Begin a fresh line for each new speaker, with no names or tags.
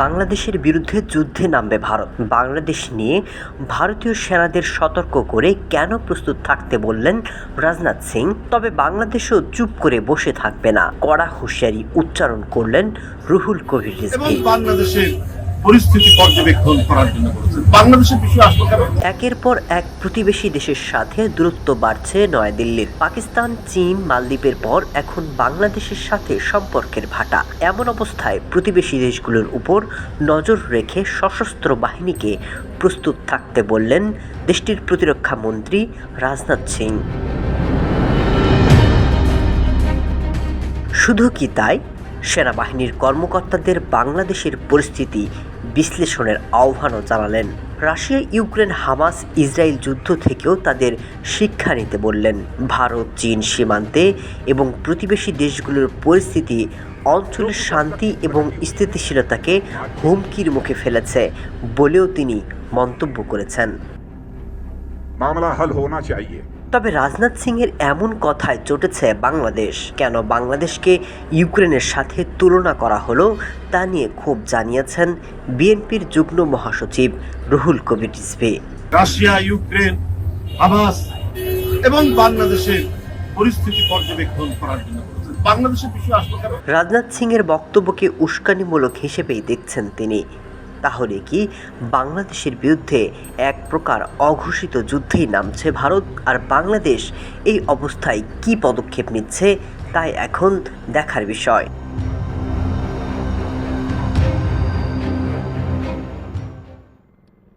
বাংলাদেশের বিরুদ্ধে যুদ্ধে নামবে ভারত। বাংলাদেশ নিয়ে ভারতীয় সেনাদের সতর্ক করে কেন প্রস্তুত থাকতে বললেন রাজনাথ সিং। তবে বাংলাদেশও চুপ করে বসে থাকবে না। কড়া হুঁশিয়ারি উচ্চারণ করলেন রুহুল কবির
বাংলাদেশের পরিস্থিতি পর্যবেক্ষণ করার জন্য বলেছেন বাংলাদেশের বিষয়ে আসব কেন?
একের পর এক প্রতিবেশী দেশের সাথে দূরত্ব বাড়ছে নয়াদিল্লির। পাকিস্তান, চীন, মালদ্বীপের পর এখন বাংলাদেশের সাথে সম্পর্কের ভাটা। এমন অবস্থায় প্রতিবেশী দেশগুলোর উপর নজর রেখে সশস্ত্র বাহিনীকে প্রস্তুত থাকতে বললেন দেশটির প্রতিরক্ষা মন্ত্রী রাজনাথ সিং। শুধু কি তাই? সেনাবাহিনীর কর্মকর্তাদের বাংলাদেশের পরিস্থিতি বিশ্লেষণের আহ্বানও জানালেন। রাশিয়া, ইউক্রেন, হামাস, ইসরায়েল যুদ্ধ থেকেও তাদের শিক্ষা নিতে বললেন। ভারত, চীন সীমান্তে এবং প্রতিবেশী দেশগুলোর পরিস্থিতি, অঞ্চলের শান্তি এবং স্থিতিশীলতাকে হুমকির মুখে ফেলেছে বলেও তিনি মন্তব্য করেছেন।
মামলা হল হোনা চাইয়ে।
তবে রাজনাথ সিং এর এমন কথায় চটেছে বাংলাদেশ। কেন বাংলাদেশকে ইউক্রেনের সাথে তুলনা করা হলো তা নিয়ে ক্ষোভ জানিয়েছেন বিএনপির যুগ্ম মহাসচিব Ruhul Kabir Rizvi.
Russia Ukraine Hamas এবং বাংলাদেশের পরিস্থিতি পর্যবেক্ষণ করার জন্য
রাজনাথ সিং এর বক্তব্যকে উস্কানিমূলক হিসেবেই দেখছেন তিনি। তাহলে কি বাংলাদেশের বিরুদ্ধে এক প্রকার অঘোষিত যুদ্ধেই নামছে ভারত? আর বাংলাদেশ এই অবস্থায় কি পদক্ষেপ নিচ্ছে? তাই এখন দেখার বিষয়।